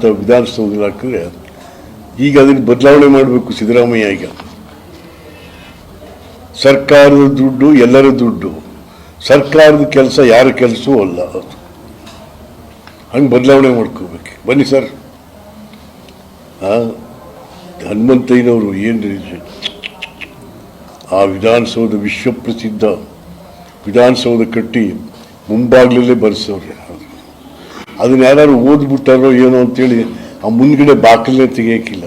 ವಿಧಾನಸೌಧದಲ್ಲಿ ಹಾಕಿದ್ರೆ ಈಗ ಅದನ್ನು ಬದಲಾವಣೆ ಮಾಡಬೇಕು ಸಿದ್ದರಾಮಯ್ಯ ಈಗ. ಸರ್ಕಾರದ ದುಡ್ಡು ಎಲ್ಲರ ದುಡ್ಡು. ಸರ್ಕಾರದ ಕೆಲಸ ಯಾರ ಕೆಲಸವೂ ಅಲ್ಲ ಅದು. ಹಂಗೆ ಬದಲಾವಣೆ ಮಾಡ್ಕೋಬೇಕು. ಬನ್ನಿ ಸರ್. ಹನುಮಂತಯ್ಯನವರು ಏನು ಆ ವಿಧಾನಸೌಧ ವಿಶ್ವಪ್ರಸಿದ್ಧ ವಿಧಾನಸೌಧ ಕಟ್ಟಿ ಮುಂಬಾಗ್ಲಲ್ಲೇ ಬರ್ಸವ್ರೆ. ಅದನ್ನ ಯಾರು ಓದ್ಬಿಟ್ಟಾರೋ ಏನೋ ಅಂತೇಳಿ ಆ ಮುಂದ್ಗಡೆ ಬಾಗಿಲನ್ನೇ ತೆಗಿಯೋಕ್ಕಿಲ್ಲ.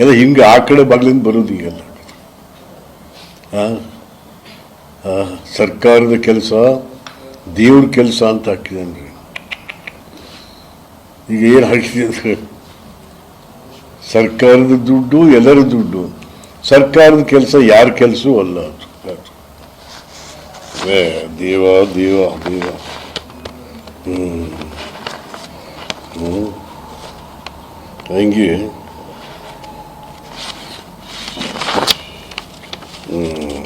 ಎಲ್ಲ ಹಿಂಗೆ ಆ ಕಡೆ ಬಾಗಿಲಿಂದ ಬರೋದು ಈಗೆಲ್ಲ. ಸರ್ಕಾರದ ಕೆಲಸ, ದೇವ್ರ ಕೆಲಸ ಅಂತ ಹಾಕಿದ್ದಾನೆ ಈಗ ಏನು ಹಾಕಿದೆ ಸರ್ಕಾರದ ದುಡ್ಡು, ಎಲ್ಲರ ದುಡ್ಡು. ಸರ್ಕಾರದ ಕೆಲಸ ಯಾರ ಕೆಲಸವೂ ಅಲ್ಲ ದೇವ ದೇವ ದೇವ. ದೇವ ಹ್ಮ್ ಹ್ಮ್. ಹಂಗೆ ಹ್ಮ್.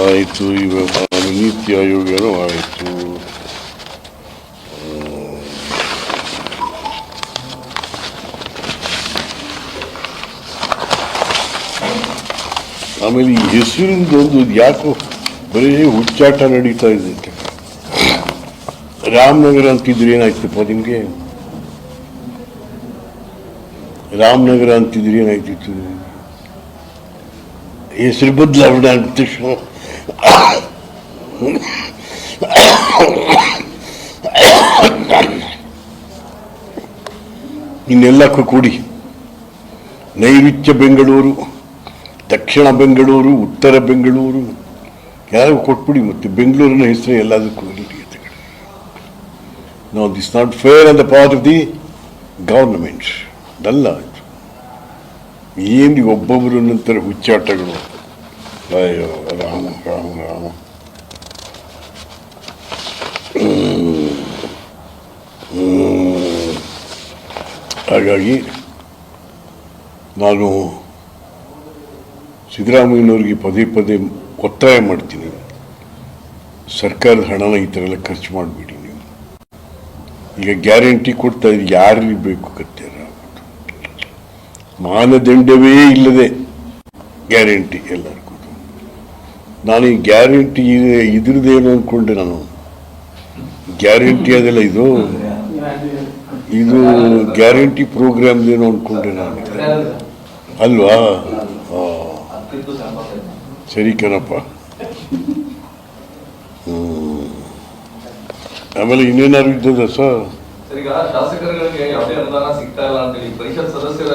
ಆಯಿತು ಇವಾಗ ನೀತಿ ಆಯೋಗನೂ ಆಯಿತು ಆಮೇಲೆ ಈ ಹೆಸರಿಂದ ಒಂದು ಯಾಕೋ ಬರೀ ಹುಚ್ಚಾಟ ನಡೀತಾ ಇದೆ ರಾಮನಗರ ಅಂತಿದ್ರೆ ಏನಾಯ್ತಪ್ಪ ನಿಮಗೆ? ರಾಮನಗರ ಅಂತಿದ್ರೆ ಏನಾಯ್ತಿತ್ತು? ಹೆಸರು ಬದಲಾವಣೆ ತಕ್ಷಣ ಇನ್ನೆಲ್ಲಕ್ಕೂ ಕೂಡಿ ನೈಋತ್ಯ ಬೆಂಗಳೂರು, ದಕ್ಷಿಣ ಬೆಂಗಳೂರು, ಉತ್ತರ ಬೆಂಗಳೂರು, ಯಾರಿಗೂ ಕೊಟ್ಬಿಡಿ ಮತ್ತೆ ಬೆಂಗಳೂರಿನ ಹೆಸರು ಎಲ್ಲದಕ್ಕೂ ಇರಲಿ. ಅಂತ this is this not fair the part of the government ಅದಲ್ಲ ಇದು ಏನು ಒಬ್ಬೊಬ್ಬರು ನಂತರ ಹುಚ್ಚಾಟಗಳು? ಅಯ್ಯೋ, ರಾಮ ರಾಮ ರಾಮ. ಹಾಗಾಗಿ ನಾನು ಸಿದ್ದರಾಮಯ್ಯನವ್ರಿಗೆ ಪದೇ ಪದೇ ಒತ್ತಾಯ ಮಾಡ್ತೀನಿ. ಸರ್ಕಾರದ ಹಣನ ಈ ಥರ ಎಲ್ಲ ಖರ್ಚು ಮಾಡಿಬಿಡಿ. ಈಗ ಗ್ಯಾರಂಟಿ ಕೊಡ್ತಾ ಇದ್ರೆ ಯಾರಿಗೆ ಬೇಕು ಕತ್ತೆರ ಮಾನದಂಡವೇ ಇಲ್ಲದೆ ಗ್ಯಾರಂಟಿ ಎಲ್ಲರಿಗೂ. ನಾನು ಈ ಗ್ಯಾರಂಟಿ ಇದ್ರದ್ದೇನು ಅಂದ್ಕೊಂಡೆ ನಾನು? ಗ್ಯಾರಂಟಿ ಅದೆಲ್ಲ ಇದು? ಇದು ಗ್ಯಾರಂಟಿ ಪ್ರೋಗ್ರಾಮ್ದೇನು ಅಂದ್ಕೊಂಡೆ ನಾನು? ಅಲ್ವಾ. ಸರಿ ಕಣಪ್ಪ. ಆಮೇಲೆ ಇನ್ನೇನಾದ್ರು ಇದ್ದದ ಸರ್ ಶಾಸಕರುಗಳಿಗೆ ಯಾವುದೇ ಅನುದಾನ ಸಿಗ್ತಾ ಇಲ್ಲ ಅಂತ ಹೇಳಿ ಪರಿಷತ್ ಸದಸ್ಯರ?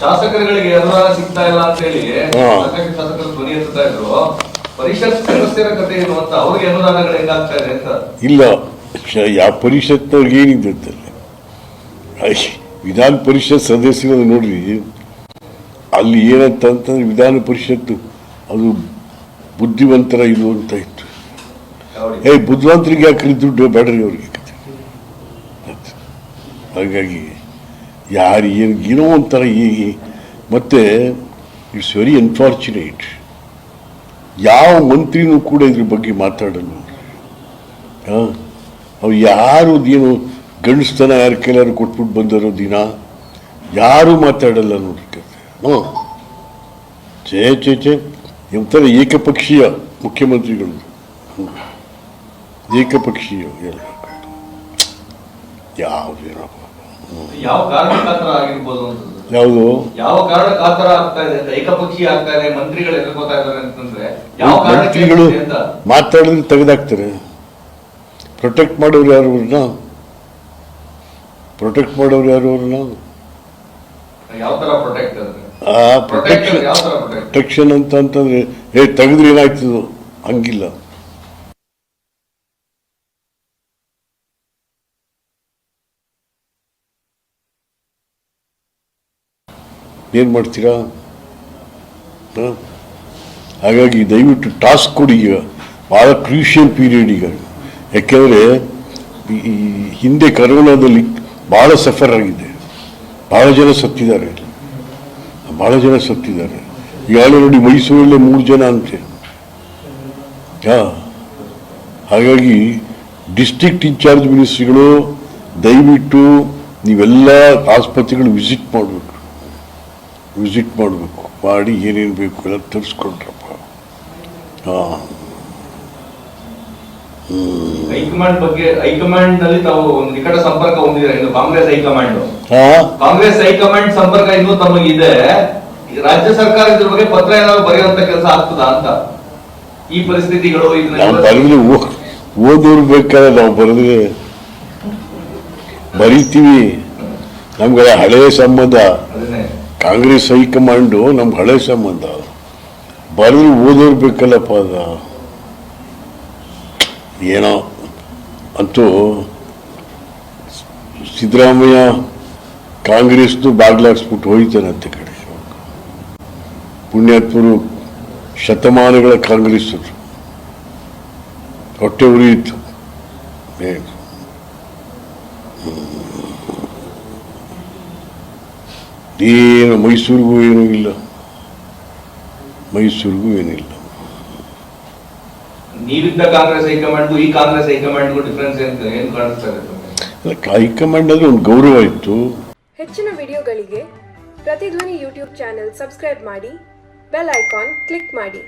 ಶಾಸಕರುಗಳಿಗೆ ಅನುದಾನ ಸಿಗ್ತಾ ಇಲ್ಲ ಅಂತ ಹೇಳಿ. ಸಾಕಷ್ಟು ಶಾಸಕರು ಧ್ವನಿ ಎತ್ತುತ್ತಾ ಇದ್ರು ಪರಿಷತ್ ಸದಸ್ಯರ ಕಥೆ ಏನು ಅಂತ ಅವ್ರಿಗೆ ಅನುದಾನಗಳು ಹೆಂಗಾಗ್ತಾ ಇದೆ ಅಂತ ಇಲ್ಲ ಯಾವ ಪರಿಷತ್ನವ್ರಿಗೆ ಏನಿದೆ ಅಂತಲ್ಲ ಐ, ವಿಧಾನ ಪರಿಷತ್ ಸದಸ್ಯರು ನೋಡ್ರಿ ಅಲ್ಲಿ ಏನಂತ ಅಂತಂದ್ರೆ ವಿಧಾನ ಪರಿಷತ್ತು ಅದು ಬುದ್ಧಿವಂತರ ಇದು ಅಂತ ಇತ್ತು? ಏ ಬುದ್ಧಿವಂತರಿಗೆ ಯಾಕೆ ದುಡ್ಡು? ಬೇಡ್ರಿ ಅವ್ರಿಗೆ ಹಾಗಾಗಿ ಯಾರು ಏನು ಏನೋ ಒಂಥರ ಈ ಮತ್ತೆ ಇಟ್ಸ್ ವೆರಿ ಅನ್ಫಾರ್ಚುನೇಟ್ ಯಾವ ಮಂತ್ರಿನೂ ಕೂಡ ಇದ್ರ ಬಗ್ಗೆ ಮಾತಾಡಲ್ಲ. ಹಾಂ? ಅವ್ರು ಯಾರು ಏನು ಗಂಡಸ್ತನ ಯಾರು ಕೆಲವರು ಕೊಟ್ಬಿಟ್ಟು ಬಂದಿರೋ ದಿನ, ಯಾರೂ ಮಾತಾಡಲ್ಲ ನೋಡಿ ಹ್ಞೂ ಚೇ ಚೇ ಚೇ ಎಂಥರ ಏಕಪಕ್ಷೀಯ ಮುಖ್ಯಮಂತ್ರಿಗಳು. ಹ್ಮ್. ಏಕಪಕ್ಷೀಯ ಎಲ್ಲ ಯಾವುದೇನಪ್ಪ ಯಾವ ಕಾರಣಕ್ಕಾತರ ಆಗಿರ್ಬೋದು ಯಾವುದು ಯಾವ ಕಾರಣಕ್ಕಾತರ ಆಗ್ತಾ ಇದೆ ಅಂತ ಏಕಪಕ್ಷೀಯ ಆಗ್ತಾ ಇದೆ ಮಂತ್ರಿಗಳು ಎದುರ್ಕೋತಾ ಇದ್ದಾರೆ ಅಂತಂದ್ರೆ ಯಾವ ಕಾರಣಕ್ಕೆ ಮಂತ್ರಿಗಳು ಆಗ್ತಿದೆ ಅಂತ ಮಾತಾಡಿದ್ರೆ ತೆಗೆದಾಕ್ತಾರೆ ಪ್ರೊಟೆಕ್ಟ್ ಮಾಡೋರು ಯಾರು ಅವ್ರನ್ನ ಪ್ರೊಟೆಕ್ಟ್ ಮಾಡೋರು ಯಾರು ಅವ್ರನ್ನ ಯಾವ ತರ ಪ್ರೊಟೆಕ್ಟ್ ಅಂದ್ರೆ ಆ ಪ್ರೊಟೆಕ್ಷನ್ ಯಾವ ತರ ಪ್ರೊಟೆಕ್ಟ್ ಪ್ರೊಟೆಕ್ಷನ್ ಅಂತ ಅಂತಂದ್ರೆ ಏ ತೆಗೆದ್ರೆ ಏನಾಗ್ತದೋ ಹಂಗಿಲ್ಲ ಏನ್ ಮಾಡ್ತೀರಾ? ಹಾಗಾಗಿ ದಯವಿಟ್ಟು ಟಾಸ್ಕ್ ಕೊಡಿ ಈಗ. ಭಾಳ ಕ್ರೂಷಿಯಲ್ ಪೀರಿಯಡ್ ಈಗ. ಯಾಕೆಂದರೆ ಈ ಹಿಂದೆ ಕರೋನಾದಲ್ಲಿ ಭಾಳ ಸಫರ್ ಆಗಿದೆ. ಭಾಳ ಜನ ಸತ್ತಿದ್ದಾರೆ. ಭಾಳ ಜನ ಸತ್ತಿದ್ದಾರೆ. ಈಗಾಗಲೇ ನೋಡಿ ಮೈಸೂರಲ್ಲೇ ಮೂರು ಜನ ಅಂತೆ. ಹಾ? ಹಾಗಾಗಿ ಡಿಸ್ಟ್ರಿಕ್ಟ್ ಇನ್ಚಾರ್ಜ್ ಮಿನಿಸ್ಟ್ರಿಗಳು ದಯವಿಟ್ಟು ನೀವೆಲ್ಲ ಆಸ್ಪತ್ರೆಗಳು ವಿಸಿಟ್ ಮಾಡಬೇಕು. ವಿಸಿಟ್ ಮಾಡಬೇಕು ಮಾಡಿ ಏನೇನು ಬೇಕು ಎಲ್ಲ ತರಿಸ್ಕೊಂಡ್ರಪ್ಪ. ಹಾಂ. ಹೈಕಮಾಂಡ್ ಬಗ್ಗೆ ಹೈಕಮಾಂಡ್ನಲ್ಲಿ ತಾವು ಒಂದು ನಿಕಟ ಸಂಪರ್ಕ ಹೊಂದಿದ್ದೀರಾ? ಇನ್ನು ಕಾಂಗ್ರೆಸ್ ಹೈಕಮಾಂಡ್ ಕಾಂಗ್ರೆಸ್ ಹೈಕಮಾಂಡ್ ಸಂಪರ್ಕ ಇನ್ನೂ ತಮಗಿದೆ. ರಾಜ್ಯ ಸರ್ಕಾರ ಇದ್ರ ಬಗ್ಗೆ ಪತ್ರ ಏನಾದ್ರು ಬರೆಯುವಂತ ಕೆಲಸ ಆಗ್ತದಾ ಅಂತ. ಈ ಪರಿಸ್ಥಿತಿಗಳು ಓದೋರು ಬೇಕಾದ್ರೆ ನಾವು ಬರೆದ್ರೆ ಬರೀತೀವಿ. ನಮ್ಗೆ ಹಳೆಯ ಸಂಬಂಧ. ಕಾಂಗ್ರೆಸ್ ಹೈಕಮಾಂಡು ನಮ್ಗೆ ಹಳೆ ಸಂಬಂಧ. ಬರೆದ್ರೆ ಓದೋರು ಬೇಕಲ್ಲಪ್ಪ ಅದ. ಏನೋ ಅಂತೂ ಸಿದ್ದರಾಮಯ್ಯ ಕಾಂಗ್ರೆಸ್ದು ಬಾಗ್ಲಾಕ್ಸ್ಬಿಟ್ಟು ಹೋಯ್ತಾನಂತೆ ಕಡೆ. ಪುಣ್ಯಾತ್ಮರು ಶತಮಾನಗಳ ಕಾಂಗ್ರೆಸ್ ಹೊಟ್ಟೆ ಉರಿಯಿತು. ಏನು ಮೈಸೂರಿಗೂ ಏನೂ ಇಲ್ಲ. ಮೈಸೂರಿಗೂ ಏನಿಲ್ಲ ನೀವಿದ್ದ ಕಾಂಗ್ರೆಸ್ ಹೈಕಮಾಂಡ್ಗೂ ಈ ಕಾಂಗ್ರೆಸ್ ಹೈಕಮಾಂಡ್ಗೂ ಡಿಫ್ರೆನ್ಸ್ ಏನ್ ಏನು ಕಾಣಿಸ್ತಾ ಹೈಕಮಾಂಡ್ ಅಂದ್ರೆ ಒಂದು ಗೌರವ ಇತ್ತು. ಹೆಚ್ಚಿನ ವಿಡಿಯೋಗಳಿಗೆ ಪ್ರತಿಧ್ವನಿ ಯೂಟ್ಯೂಬ್ ಚಾನೆಲ್ ಸಬ್ಸ್ಕ್ರೈಬ್ ಮಾಡಿ ಬೆಲ್ ಐಕಾನ್ ಕ್ಲಿಕ್ ಮಾಡಿ.